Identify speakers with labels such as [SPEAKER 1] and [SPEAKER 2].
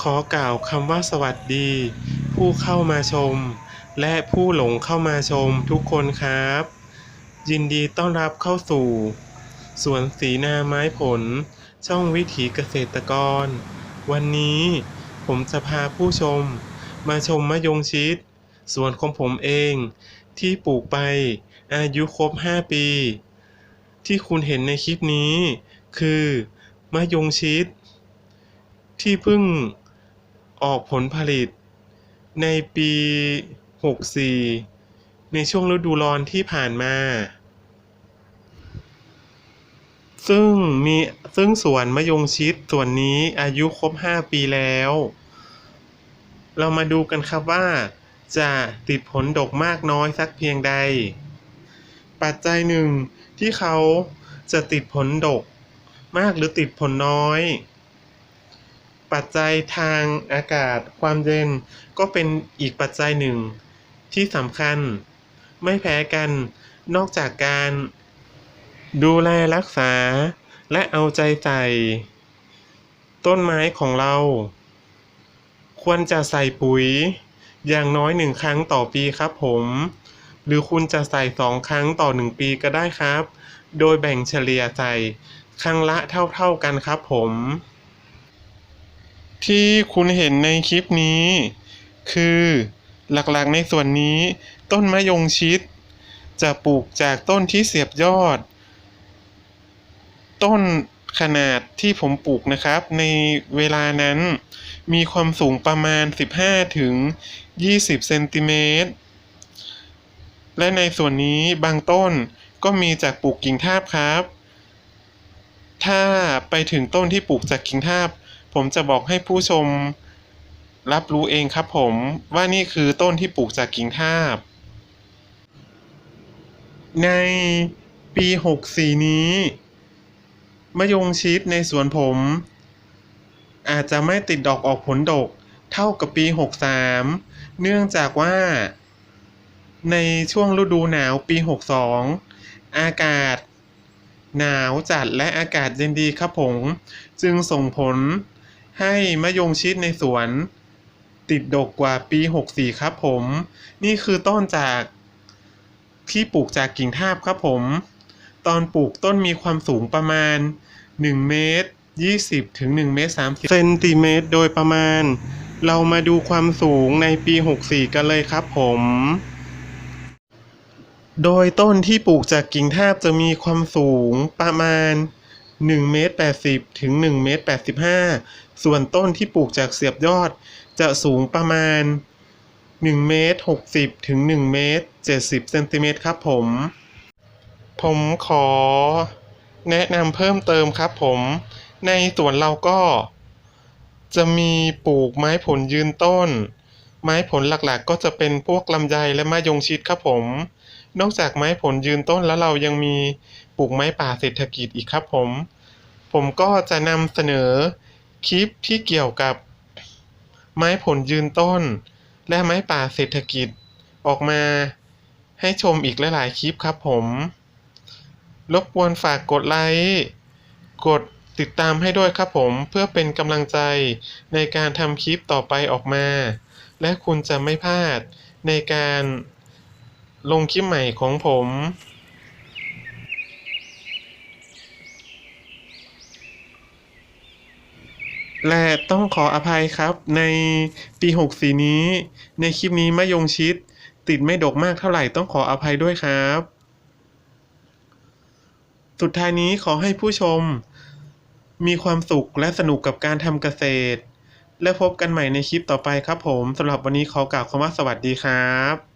[SPEAKER 1] ขอกล่าวคำว่าสวัสดี ผู้เข้ามาชม และผู้หลงเข้ามาชมทุกคนครับ ยินดีต้อนรับเข้าสู่ สวนสีนาไม้ผล ช่องวิถีเกษตรกร วันนี้ผมจะพาผู้ชม มาชมมะยงชิดสวนของผมเองที่ปลูกไปอายุครบ 5 ปี ที่คุณเห็นในคลิปนี้ คือมะยงชิดที่เพิ่ง ออกผลผลิต ในปี 64 ในช่วงฤดูร้อนที่ผ่านมา ซึ่งมีซึ่งสวนมะยงชิดส่วนนี้อายุครบ 5 ปีแล้ว เรามาดูกันครับว่า จะติดผลดกมากน้อยสักเพียงใด ปัจจัยหนึ่งที่เขาจะติดผลดกมากหรือติดผลน้อย ปัจจัยทางอากาศความเย็นก็เป็นอีกปัจจัยหนึ่ง ที่สำคัญ ไม่แพ้กันนอกจากการ ดูแลรักษาและเอาใจใส่ ต้นไม้ของเรา ควรจะใส่ปุ๋ย อย่างน้อยหนึ่งครั้งต่อปีครับผม หรือคุณจะใส่สองครั้งต่อหนึ่งปีก็ได้ครับ โดยแบ่งเฉลี่ยใส่ครั้งละเท่าๆกันครับผม ที่คุณเห็นในคลิปนี้ คือหลักๆในส่วนนี้ ต้นมะยงชิด จะปลูกจากต้นที่เสียบยอด ต้นขนาดที่ผมปลูกนะครับ ในเวลานั้น มีความสูงประมาณ 15 ถึง 20 เซนติเมตร และในส่วนนี้บางต้นก็มีจากปลูกกิ่งทาบครับ ถ้าไปถึงต้นที่ปลูกจากกิ่งทาบ ผมจะบอกให้ผู้ชมรับรู้เองครับผมว่านี่คือต้นที่ปลูกจากกิ่งทาบ ในปี 64 นี้ มะยงชิดในสวนผม อาจจะไม่ติดดอกออกผลดกเท่ากับปี 63 เนื่องจากว่า ในช่วงฤดูหนาวปี 62 อากาศหนาวจัดและอากาศเย็นดีครับผม จึงส่งผล ให้มะยงชิดในสวน ติดดกกว่าปี 64 ครับผม นี่คือต้นจากที่ปลูกจากกิ่งทาบครับผม ตอนปลูกต้นมีความสูงประมาณ 1 เมตร 20 ถึง 1 เมตร 30 เซนติเมตรโดยประมาณ เรามาดูความสูงในปี 64 กันเลยครับผม โดยต้นที่ปลูกจากกิ่งทาบจะมีความสูงประมาณ 1เมตร80 ถึง1เมตร85 ส่วนต้นที่ปลูกจากเสียบยอด จะสูงประมาณ1เมตร60 ถึง1เมตร70เซนติเมตรครับผม ผมขอแนะนำเพิ่มเติมครับผม ในสวนเราก็ จะมีปลูกไม้ผลยืนต้น ไม้ผลหลักๆ ก็จะเป็นพวกลำไยและมะยงชิดครับผม นอกจากไม้ผลยืนต้นแล้วเรายังมีปลูกไม้ป่าเศรษฐกิจอีกครับผม ผมก็จะนำเสนอคลิปที่เกี่ยวกับไม้ผลยืนต้น และไม้ป่าเศรษฐกิจออกมาให้ชมอีกหลายๆคลิปครับผม รบกวนฝากกดไลค์กดติดตามให้ด้วยครับผมเพื่อเป็นกำลังใจในการทำคลิปต่อไปออกมา และคุณจะไม่พลาดในการ ลงคลิปใหม่ของผมและต้องขออภัยครับในปี 64 นี้ ในคลิปนี้มะยงชิด ติดไม่ดกมากเท่าไหร่ต้องขออภัยด้วยครับ สุดท้ายนี้ขอให้ผู้ชม มีความสุขและสนุกกับการทำเกษตร และพบกันใหม่ในคลิปต่อไปครับผมสำหรับวันนี้ขอกล่าวคำว่าสวัสดีครับ